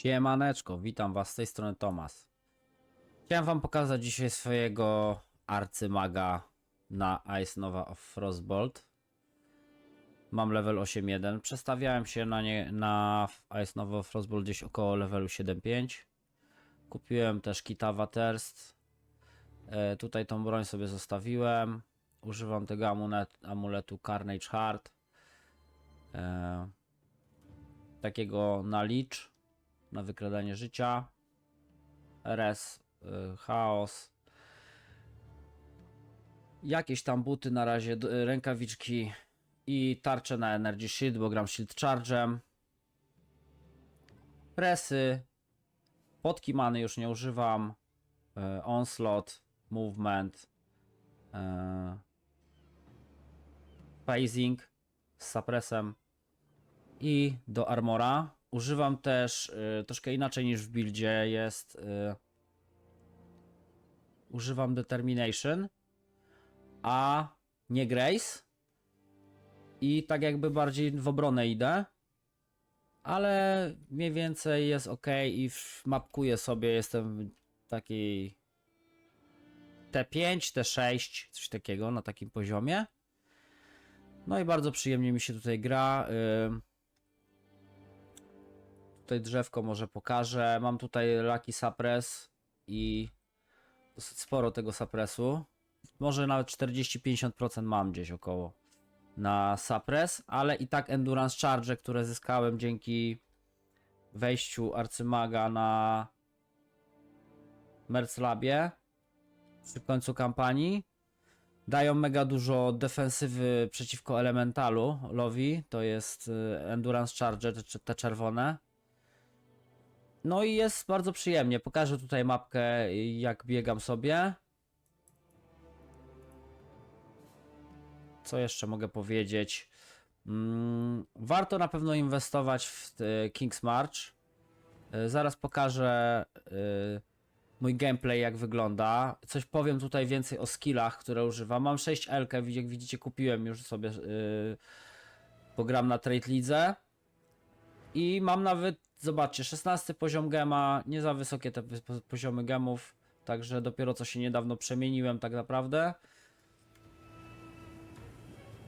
Siemaneczko, witam was z tej strony Tomas. Chciałem wam pokazać dzisiaj swojego arcymaga na Ice Nova of Frostbolt. Mam level 8.1. Przestawiałem się na, nie, na Ice Nova of Frostbolt gdzieś około levelu 7.5. Kupiłem też Kitawa Terst. E, tutaj tą broń sobie zostawiłem. Używam tego amulet, amuletu Carnage Heart. E, takiego na licz na wykradanie życia. RS, y, chaos. Jakieś tam buty na razie, y, rękawiczki i tarcze na Energy Shield, bo gram Shield Charge'em. Presy. Podki many już nie używam. Y, onslaught, movement. Y, z suppressem. I do armora używam też y, troszkę inaczej niż w buildzie jest y, używam determination a nie grace. I tak jakby bardziej w obronę idę ale mniej więcej jest ok i mapkuję sobie jestem w takiej T5, T6 coś takiego na takim poziomie. No i bardzo przyjemnie mi się tutaj gra y, Tutaj drzewko może pokażę. Mam tutaj Lucky Suppress i dosyć sporo tego suppressu. Może nawet 40-50% mam gdzieś około na suppress, ale i tak Endurance Charge, które zyskałem dzięki wejściu Arcymaga na Merclabie przy końcu kampanii dają mega dużo defensywy przeciwko Elementalu Lowi, to jest y, Endurance Charge, te czerwone. No i jest bardzo przyjemnie. Pokażę tutaj mapkę, jak biegam sobie. Co jeszcze mogę powiedzieć? Mm, warto na pewno inwestować w e, King's March. E, Zaraz pokażę e, mój gameplay, jak wygląda. Coś powiem tutaj więcej o skillach, które używam. Mam 6L, jak widzicie, kupiłem już sobie. e, Pogram na Trade Lidze. I mam nawet, zobaczcie, 16 poziom gema, nie za wysokie te po- poziomy gemów, także dopiero co się niedawno przemieniłem tak naprawdę.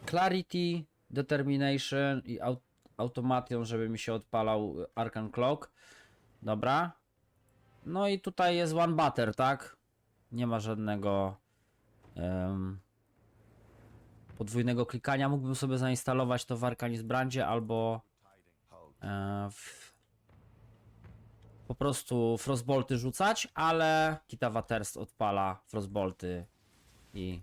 Clarity, Determination i aut żeby mi się odpalał Arcan Clock. Dobra. No i tutaj jest One Butter, tak? Nie ma żadnego em, podwójnego klikania. Mógłbym sobie zainstalować to w Arcanis Brandzie albo e, w, po prostu frostbolty rzucać, ale Kitawa Terst odpala frostbolty i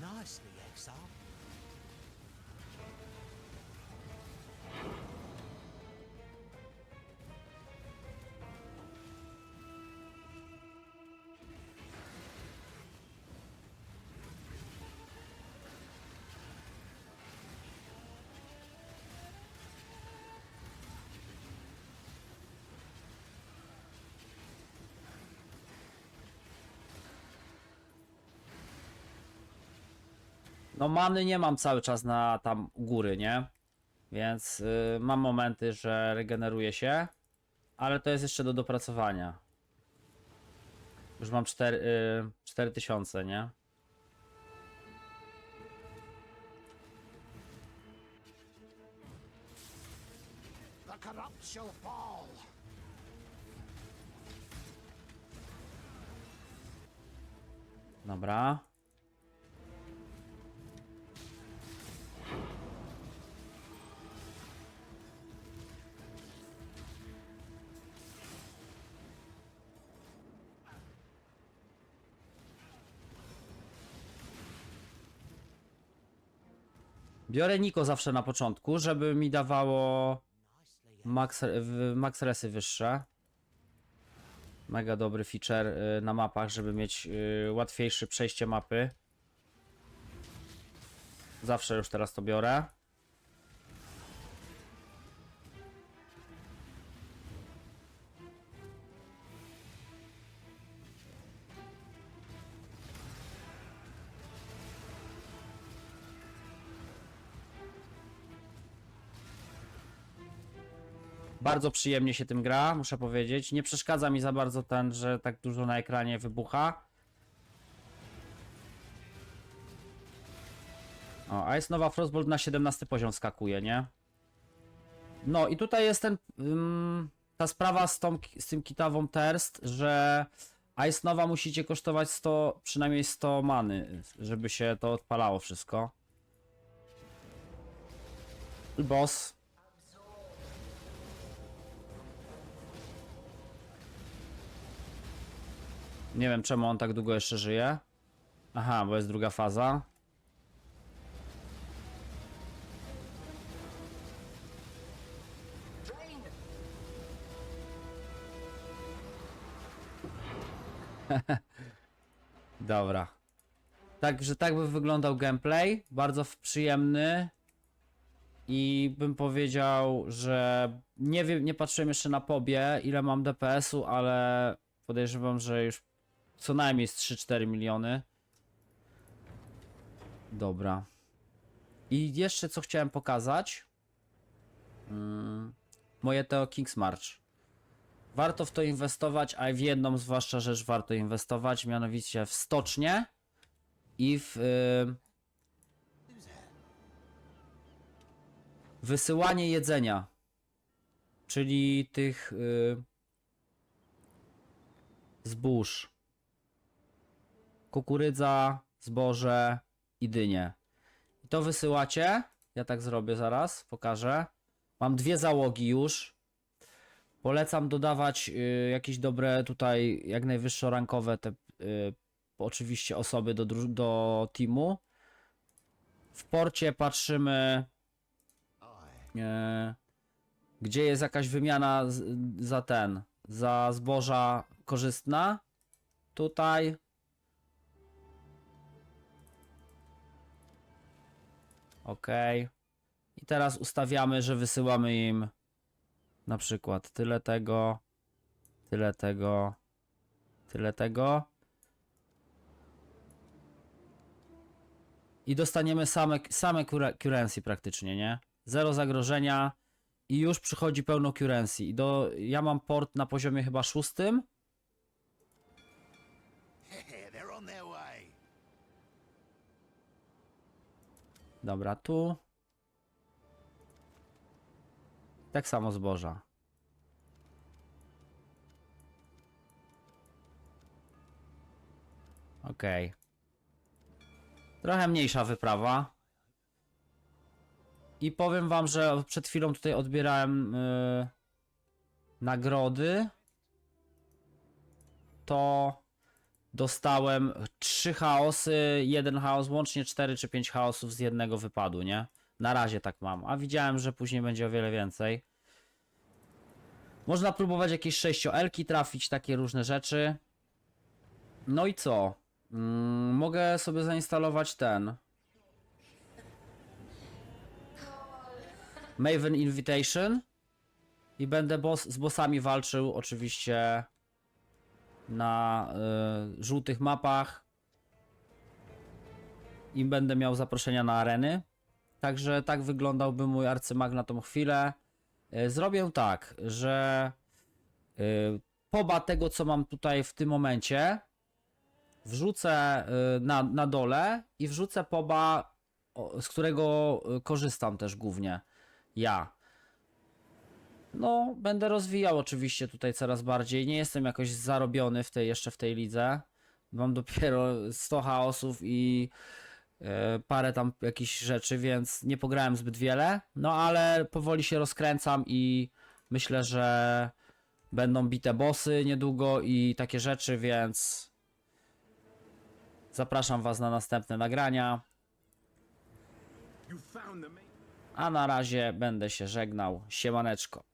nicely, Exile. No many nie mam cały czas na tam góry, nie? Więc y, mam momenty, że regeneruje się, ale to jest jeszcze do dopracowania. Już mam 4, y, 4000, nie? Dobra. Biorę Niko zawsze na początku, żeby mi dawało max, max resy wyższe. Mega dobry feature y, na mapach, żeby mieć y, łatwiejsze przejście mapy. Zawsze już teraz to biorę. Bardzo przyjemnie się tym gra, muszę powiedzieć. Nie przeszkadza mi za bardzo ten, że tak dużo na ekranie wybucha. O, a jest nowa Frostbolt na 17 poziom skakuje, nie? No i tutaj jest ten, ta sprawa z, tą, z tym kitawą terst, że Ice Nowa musicie kosztować 100, przynajmniej 100 many, żeby się to odpalało wszystko. Boss. Nie wiem czemu on tak długo jeszcze żyje. Aha, bo jest druga faza. Dobra. Także tak by wyglądał gameplay. Bardzo przyjemny. I bym powiedział, że nie wiem, nie patrzyłem jeszcze na pobie, ile mam DPS-u, ale podejrzewam, że już co najmniej z 3-4 miliony. Dobra. I jeszcze co chciałem pokazać. Mm, moje Teo King's March. Warto w to inwestować, a w jedną zwłaszcza rzecz warto inwestować, mianowicie w stocznie i w y, wysyłanie jedzenia. Czyli tych y, zbóż. Kukurydza, zboże i dynie. I to wysyłacie. Ja tak zrobię zaraz, pokażę. Mam dwie załogi już. Polecam dodawać y, jakieś dobre tutaj, jak najwyższo rankowe te y, oczywiście osoby do, do teamu. W porcie patrzymy e, gdzie jest jakaś wymiana z, za ten, za zboża korzystna. Tutaj. Ok. I teraz ustawiamy, że wysyłamy im na przykład tyle tego, tyle tego, tyle tego. I dostaniemy same, same currency praktycznie, nie? Zero zagrożenia i już przychodzi pełno currency. I do, ja mam port na poziomie chyba szóstym. Dobra, tu. Tak samo zboża. Okej. Trochę mniejsza wyprawa. I powiem wam, że przed chwilą tutaj odbierałem yy, nagrody. To dostałem trzy chaosy, jeden chaos, łącznie 4 czy 5 chaosów z jednego wypadu, nie? Na razie tak mam, a widziałem, że później będzie o wiele więcej. Można próbować jakieś 6 elki trafić, takie różne rzeczy. No i co? Mm, mogę sobie zainstalować ten. Maven Invitation. I będę boss, z bossami walczył oczywiście na y, żółtych mapach i będę miał zaproszenia na areny. Także tak wyglądałby mój arcymag na tą chwilę. Y, zrobię tak, że y, poba tego, co mam tutaj w tym momencie, wrzucę y, na, na dole i wrzucę poba, z którego korzystam też głównie ja. No, będę rozwijał oczywiście tutaj coraz bardziej. Nie jestem jakoś zarobiony w tej, jeszcze w tej lidze. Mam dopiero 100 chaosów i e, parę tam jakichś rzeczy, więc nie pograłem zbyt wiele. No, ale powoli się rozkręcam i myślę, że będą bite bossy niedługo i takie rzeczy, więc zapraszam Was na następne nagrania. A na razie będę się żegnał. Siemaneczko.